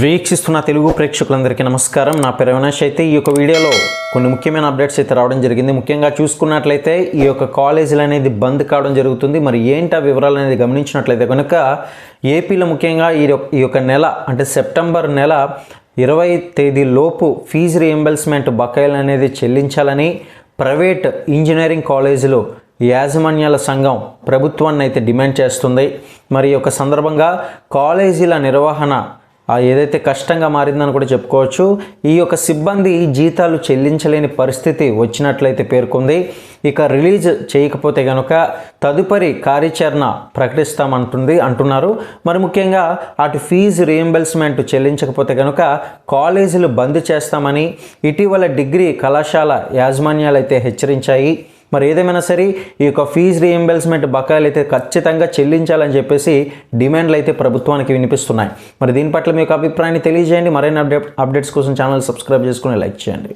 వీక్షిస్తున్న తెలుగు ప్రేక్షకులందరికీ నమస్కారం. నా పేరు అవినాష్ అయితే ఈ యొక్క వీడియోలో కొన్ని ముఖ్యమైన అప్డేట్స్ అయితే రావడం జరిగింది. ముఖ్యంగా చూసుకున్నట్లయితే ఈ యొక్క కాలేజీలు అనేది బంద్ కావడం జరుగుతుంది. మరి ఏంటి ఆ వివరాలు అనేది గమనించినట్లయితే కనుక ఏపీలో ముఖ్యంగా ఈ యొక్క- ఈ యొక్క నెల అంటే సెప్టెంబర్ నెల ఇరవై తేదీ లోపు ఫీజు రియంబర్స్మెంట్ బకాయిలు అనేది చెల్లించాలని ప్రైవేట్ ఇంజనీరింగ్ కాలేజీలు యాజమాన్యాల సంఘం ప్రభుత్వాన్ని అయితే డిమాండ్ చేస్తుంది. మరి ఈ యొక్క సందర్భంగా కాలేజీల నిర్వహణ ఏదైతే కష్టంగా మారిందని కూడా చెప్పుకోవచ్చు. ఈ యొక్క సిబ్బంది జీతాలు చెల్లించలేని పరిస్థితి వచ్చినట్లయితే పేర్కొంది. ఇక రిలీజ్ చేయకపోతే కనుక తదుపరి కార్యాచరణ ప్రకటిస్తామంటుంది అంటున్నారు. మరి ముఖ్యంగా అటు ఫీజు రియంబర్స్మెంట్ చెల్లించకపోతే కనుక కాలేజీలు బంద్ చేస్తామని ఇటీవల డిగ్రీ కళాశాల యాజమాన్యాలు అయితే హెచ్చరించాయి. మరి ఏదేమైనా సరే ఈ యొక్క ఫీజు రీఎంబర్స్మెంట్ బకాయిలు అయితే ఖచ్చితంగా చెల్లించాలని చెప్పేసి డిమాండ్లు అయితే ప్రభుత్వానికి వినిపిస్తున్నాయి. మరి దీని పట్ల మీ యొక్క అభిప్రాయాన్ని తెలియజేయండి. మరైన అప్డేట్ అప్డేట్స్ కోసం ఛానల్ సబ్స్క్రైబ్ చేసుకుని లైక్ చేయండి.